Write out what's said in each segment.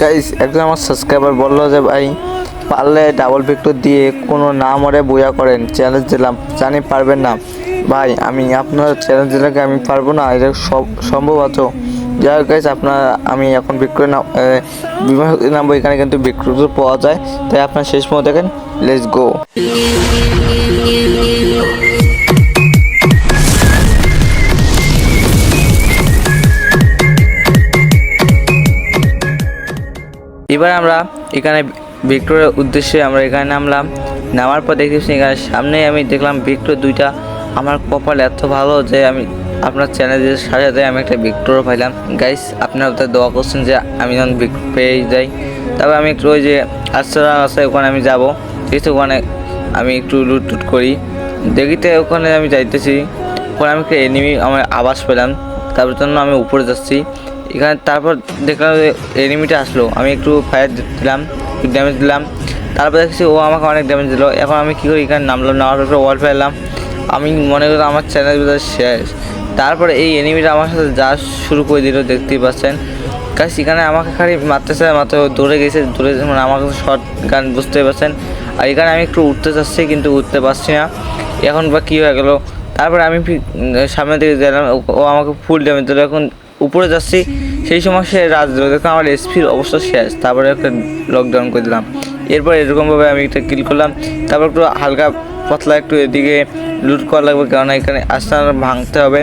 Guys একজন আমার subscriber বলল যে, ভাই, পারলে ডাবল ভিক্টর দিয়ে কোনো না মরে বইয়া করেন চ্যালেঞ্জ দিলাম। জানি পারবেন না। ভাই, আমি আপনার চ্যালেঞ্জ দিলে আমি পারব না? এটা সব সম্ভব আছে। যাই হোক গাইস আপনার, আমি এখন বিক্রয় নাম বিবাহ নামবো। এখানে কিন্তু বিক্রয় পাওয়া যায়। তাই আপনার শেষ পর্যন্ত দেখেন লেটস গো এবার আমরা এখানে ভিক্টোরের উদ্দেশ্যে আমরা এখানে নামলাম। নামার পর দেখতেছি এখানে সামনে আমি দেখলাম ভিক্টোর দুইটা। আমার কপাল এত ভালো যে আমি আপনার চ্যানেলের সাথে সাথে আমি একটা ভিক্টোরও পাইলাম। গাইস আপনারা তো দোয়া করছেন যে আমি যখন ভিক্টোর পেয়ে যাই। তারপর আমি একটু ওই যে আশ্চর্য আছে, ওখানে আমি যাব। ঠিক আছে ওখানে আমি একটু লুট টুট করি। দেখিতে ওখানে আমি যাইতেছি। ওখানে আমি একটা এনিমি আমার আবাস পেলাম। তার জন্য আমি উপরে যাচ্ছি। এখানে তারপর দেখলাম এনিমিটা আসলো। আমি একটু ফায়ার দিলাম ড্যামেজ দিলাম। তারপর দেখছি ও আমাকে অনেক ড্যামেজ দিল। এখন আমি কী করি, এখানে নামলাম, নামার পর ওয়াল ফেললাম। আমি মনে করি আমার চ্যানেল শেষ। তারপরে এই এনিমিটা আমার সাথে যা শুরু করে দিল, দেখতেই পাচ্ছেন। কাজ এখানে আমাকে খালি মারতেছে মাত্র দৌড়ে গেছে, দৌড়ে মানে আমার কাছে শর্ট গান বুঝতে পারছেন আর এখানে আমি একটু উঠতে চাচ্ছি, কিন্তু উঠতে পারছি না। এখন বা কী হয়ে গেলো? তারপরে আমি সামনে দিকে গেলাম, ও আমাকে ফুল ড্যামেজ দিল। এখন উপরে যাচ্ছি সেই সময় সে রাজ দেখলাম আমার এসপির অবস্থা শেষ। তারপরে একটা লকডাউন করে দিলাম। এরপর এরকমভাবে আমি একটা কিল করলাম। তারপর একটু হালকা পাতলা একটু এদিকে লুট করা লাগবে কেননা এখানে আস্তে ভাঙতে হবে।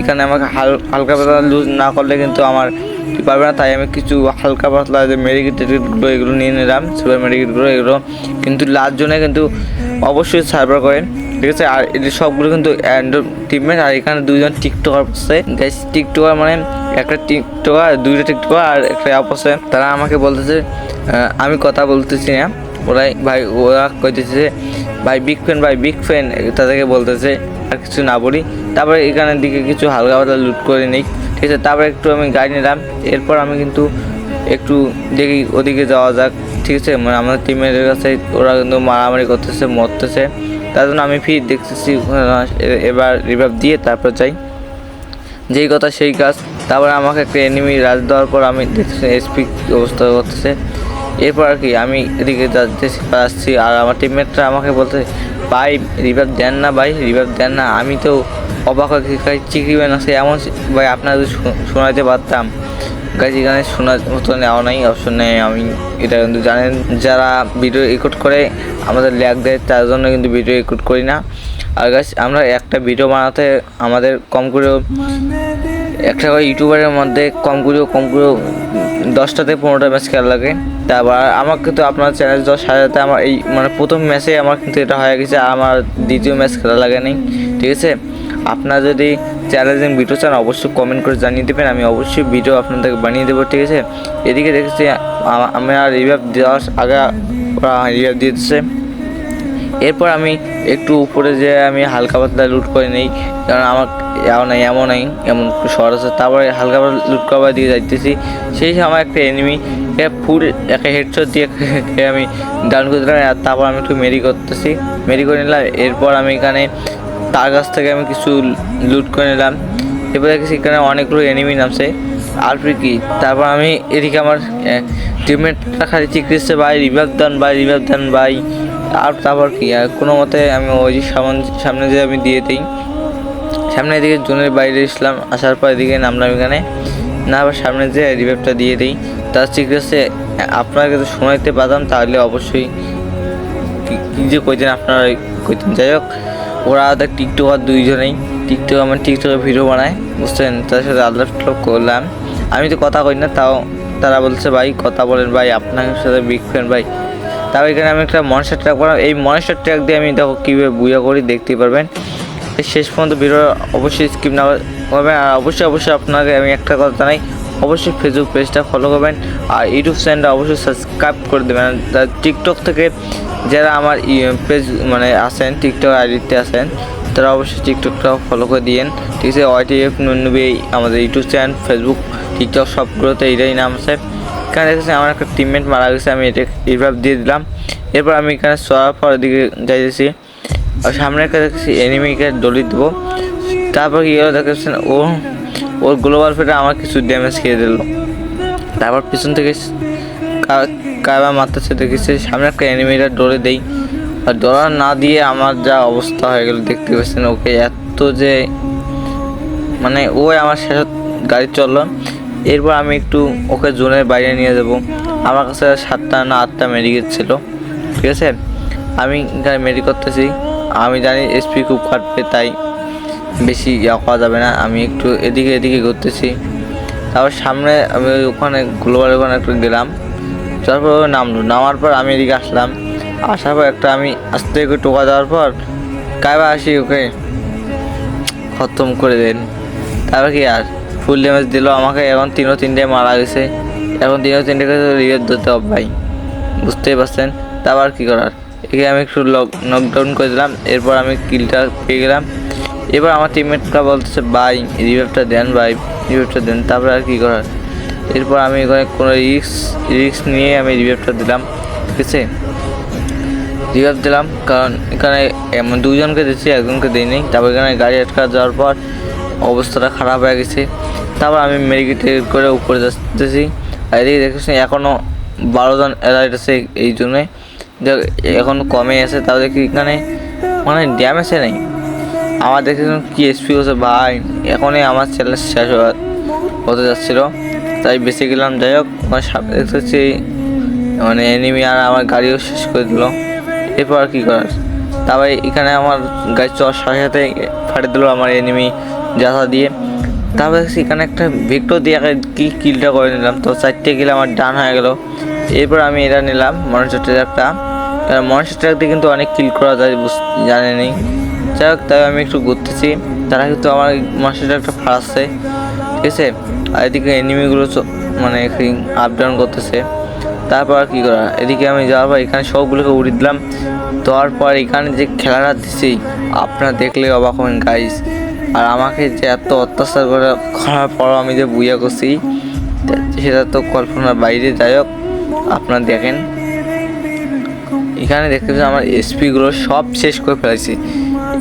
এখানে আমাকে হাল হালকা পাতলা লুট না করলে কিন্তু আমার পারবে না, তাই আমি কিছু হালকা পাতলা যে মেডিকেট টেডিকেটগুলো এগুলো নিয়ে নিলাম সুপার মেডিকেটগুলো এগুলো কিন্তু লাস্ট জনে কিন্তু অবশ্যই সার্ভার করেন, ঠিক আছে? আর এদের সবগুলো কিন্তু অ্যান্ড্রয়েড টিমমেট আর এখানে দুইজন টিকটকার আছে। গাইস টিকটকার মানে একটা টিকটকার দুইটা টিকটকার, আর একটা অ্যাপ আছে। তারা আমাকে বলতেছে আমি কথা বলতেছি না। ওরাই ভাই, ওরা কইতেছে ভাই বিগ ফ্যান ভাই বিগ ফ্যান তাদেরকে বলতেছে, আর কিছু না বলি। তারপরে এখানের দিকে কিছু হালকা পাতলা লুট করে নিই। ঠিক আছে, তারপর একটু আমি গাড়ি নিলাম। এরপর আমি কিন্তু একটু দেখি ওদিকে যাওয়া যাক, ঠিক আছে? মানে আমাদের টিমের কাছে ওরা কিন্তু মারামারি করতেছে, মরতেছে। তার জন্য আমি ফির দেখতেছি এবার রিভাব দিয়ে তারপর যাই। যেই কথা সেই কাজ। তারপরে আমাকে একটা এনিমি রাজ দেওয়ার পর আমি দেখতেছি এসপি অবস্থা করতেছে। এরপর আর কি, আমি এদিকে আসছি, আর আমার টিমমেটরা আমাকে বলতে ভাই রিভাইভ দেন না ভাই রিভাইভ দেন না। আমি তো অবাক হয়ে চিকরিবেন আছে এমন ভাই, আপনারা শোনাতে পারতাম। গাড়ি গানে শোনার মতো নেওয়া নাই অপশন নেই, আমি এটা কিন্তু জানেন, যারা ভিডিও রেকর্ড করে, আমাদের ল্যাগ দেয়, তার জন্য কিন্তু ভিডিও রেকর্ড করি না। আর গাছ আমরা একটা ভিডিও বানাতে আমাদের কম করেও একটা ইউটিউবারের মধ্যে কম করেও কম করেও দশটা থেকে পনেরোটা ম্যাচ খেলা লাগে। তারপর আমার কিন্তু আপনার চ্যানেল দশ সাজাতে আমার এই মানে প্রথম ম্যাচে আমার কিন্তু এটা হয়ে গেছে আমার দ্বিতীয় ম্যাচ খেলা লাগে নেই। ঠিক আছে? আপনারা যদি চ্যালেঞ্জিং ভিডিও চান, অবশ্যই কমেন্ট করে জানিয়ে দেবেন, আমি অবশ্যই ভিডিও আপনাদেরকে বানিয়ে দেবো, ঠিক আছে? এদিকে দেখেছি আমি আর দেওয়ার আগে রিভাইভ দিয়ে দিচ্ছে। এরপর আমি একটু উপরে যে আমি হালকা পাতলা লুট করে নেই, কারণ আমার এমন নাই এমন নাই, এমন শহর আছে। তারপরে হালকা পাতলা লুট করবার দিয়ে যাইতেছি। সেই সময় একটা এনিমি ফুল একটা হেডশট দিয়ে আমি ডাউন করে দিলাম, আর তারপর আমি একটু মেরি করতেছি। মেরি করে নিলাম, এরপর আমি এখানে তার কাছ থেকে আমি কিছু লুট করে নিলাম। এরপর দেখেছি এখানে অনেকগুলো এনিমি নামছে। আর কি? তারপর আমি এদিকে আমার টিমমেটটা খালি চিকিৎসা ভাই রিভাইভ দান, ভাই রিভাইভ দান, ভাই। আর তারপর কি? আর কোনো মতে আমি ওই যে সামনে যে আমি দিয়ে দিই, সামনে এদিকে জোনের বাইরে আসলাম আসার পর এদিকে নামলাম এখানে। না, আবার সামনে যে রিভাইভটা দিয়ে দিই তার চিকিৎসা আপনাকে যদি শোনাইতে পারতাম, তাহলে অবশ্যই কি- যে কইতেন আপনারা কইতেন। যাই হোক, ওরা ওদের টিকটকার দুইজনেই, টিকটক, আমার টিকটকে ভিডিও বানায়, বুঝছেন? তার সাথে টালাপ করলাম। আমি তো কথা কই না, তাও তারা বলছে, ভাই, কথা বলেন, ভাই, আপনার সাথে বিগ ফ্যান ভাই। তাও এখানে আমি একটা মনস্টার ট্র্যাক করলাম এই মনস্টার ট্র্যাক দিয়ে আমি দেখো কীভাবে বুয়া করি, দেখতে পারবেন। শেষ পর্যন্ত ভিডিও অবশ্যই স্কিপ না করবেন। আর অবশ্যই অবশ্যই আপনাকে আমি একটা কথা জানাই, অবশ্যই ফেসবুক পেজটা ফলো করবেন। আর ইউটিউব চ্যানেলটা অবশ্যই সাবস্ক্রাইব করে দেবেন। টিকটক থেকে যারা আমার পেজ মানে আসেন টিকটক আইডিতে আসেন তারা অবশ্যই টিকটকটা ফলো করে দিয়েন। ঠিক আছে ওয়াইটিএফ নুনবি আমাদের ইউটিউব চ্যানেল ফেসবুক টিকটক সবগুলোতে এটাই নাম আছে। এখানে দেখেছি আমার একটা টিমমেট মারা গেছে, আমি এটা রিভাইভ দিয়ে দিলাম। এরপর আমি এখানে সরার পর এদিকে যাইতেছি। আর সামনে একটা দেখছি এনিমিকে দলি দেবো। তারপর কি হলো দেখেছেন, ও, ওর গ্লোবাল ফেটে আমার কিছু ড্যামেজ খেয়ে দিল। তারপর পিছন থেকে কাবা মারতেছে, দেখেছি, সামনে একটা অ্যানিমেটার ডোরে দেই। আর ডোরা না দিয়ে আমার যা অবস্থা হয়ে গেল, দেখতে পাচ্ছেন ওকে এত যে মানে ও আমার শেষ গাড়ি চলল। এরপর আমি একটু ওকে জোনের বাইরে নিয়ে যাব। আমার কাছে সাতটা না আটটা মেডিকেট ছিল, ঠিক আছে? আমি এখানে মেডি করতেছি। আমি জানি এসপি খুব কাটবে তাই বেশি ইয়া করা যাবে না। আমি একটু এদিকে এদিকে ঘুরতেছি। তারপর সামনে আমি ওখানে গ্লোবাল ওখানে একটু গেলাম। তারপর নামলো নামার পর আমি এদিকে আসলাম। আসার পর একটা আমি আস্তে করে টোকা দেওয়ার পর কাইবা আসি, ওকে? খতম করে দেন। তারপর কি আর? ফুল ড্যামেজ দিল আমাকে, এখন তিনও তিনটে মারা গেছে। এখন তিনও তিনটে রিয়েট দিতে হবে ভাই। বুঝতেই পারছেন? তারপর কি করার? একে আমি একটু লক নকডাউন করে দিলাম, এরপর আমি কিলটা পেয়ে গেলাম। এবার আমার টিমমেটটা বলতেছে, ভাই রিভাইভটা দেন ভাই রিভাইভটা দেন। তারপরে আর কী করার? এরপর আমি এখানে কোনো রিক্স রিক্স নিয়ে আমি রিভাইভটা দিলাম। ঠিক আছে? রিভাইভ দিলাম, কারণ এখানে এমন দুজনকে দিচ্ছি, একজনকে দিইনি। তারপর এখানে গাড়ি আটকা যাওয়ার পর অবস্থাটা খারাপ হয়ে গেছে। তারপর আমি মেডিকেট করে উপরে যাচ্তেছি আর এদিকে দেখেছি এখনও বারো জন অ্যালার্ট আছে এই জন্যে। এখন কমে আছে, তাও দেখি এখানে মানে ড্যামেজে নেই। আমার দেখেছিলাম কি এসপি হচ্ছে, ভাই, এখনই আমার চ্যালেঞ্জ শেষ হতে যাচ্ছিল। তাই বেঁচে গেলাম, যাই হোক, আমার সামনে দেখতেছি মানে এনিমি আর আমার গাড়িও শেষ করে দিল। এরপর আর কি করার? তারপরে এখানে আমার গাড়ি চর সাথে সাথে ফাটে দিল আমার এনিমি যাতা দিয়ে। তারপরে এখানে একটা ভিক্টর দিয়ে কি কিলটা করে নিলাম। তো চারটে কিল আমার ডান হয়ে গেল। এরপর আমি এটা নিলাম মনস্টার ট্র্যাকটা মনস্টার ট্র্যাক দিয়ে কিন্তু অনেক কিল করা যায় জানেনি। যাই হোক তাই আমি একটু ঘুরতেছি। তারা কিন্তু আমার মনস্টার ট্র্যাকটা ফাড়াচ্ছে ঠিক আছে? আর এদিকে এনিমিগুলো মানে আপ ডাউন করতেছে। তারপর আর কি করা? এদিকে আমি যাওয়ার পর এখানে সবগুলোকে উড়িয়ে দিলাম। দেওয়ার পর এখানে যে খেলাটা দিছি, আপনারা দেখলে অবাক হবেন গাইস আর আমাকে যে এত অত্যাচার করে, করার পর আমি যে বুইয়া করছি, সেটা তো কল্পনার বাইরে। যাই হোক, আপনারা দেখেন। এখানে দেখতেছি আমার এসপিগুলো সব শেষ করে ফেলেছি।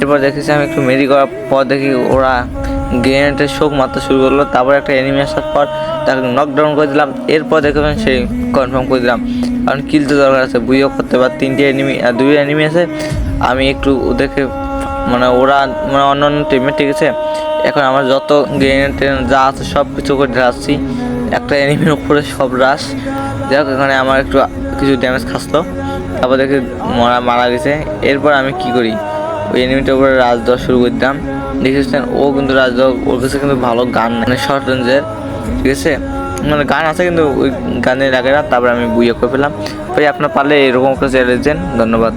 এরপর দেখেছি আমি একটু মেরি করার পর দেখি ওরা গ্রেনেডের শোক মারতে শুরু করল। তারপর একটা এনিমি আসার পর তাকে নকডাউন করে দিলাম। এরপর দেখবেন সেই কনফার্ম করে দিলাম। কারণ কিল তো দরকার আছে, বুইও করতে পার, তিনটে এনিমি আর দুই এনিমি আছে। আমি একটু ওদেরকে মানে ওরা মানে অন্য অন্য টিমে ঠিক আছে। এখন আমার যত গ্রেনেড যা আছে সব কিছু করে ঢালছি একটা এনিমির উপরে সব রাস যাই হোক, এখানে আমার একটু কিছু ড্যামেজ খাসলো তারপর দেখি মারা মারা গেছে। এরপর আমি কি করি? ওই এনিমিটার উপরে রাজ দেওয়া শুরু করে দিলাম। দেখেছেন ও কিন্তু রাজ দেওয়া, ওর কাছে কিন্তু ভালো গান মানে শর্ট রেঞ্জের ঠিক আছে? মানে গান আছে কিন্তু ওই গানের আগেরা তারপর আমি বুইয়ে করে ফেলাম ভাই, আপনার পারলে এরকম চ্যালেঞ্জ দেন ধন্যবাদ।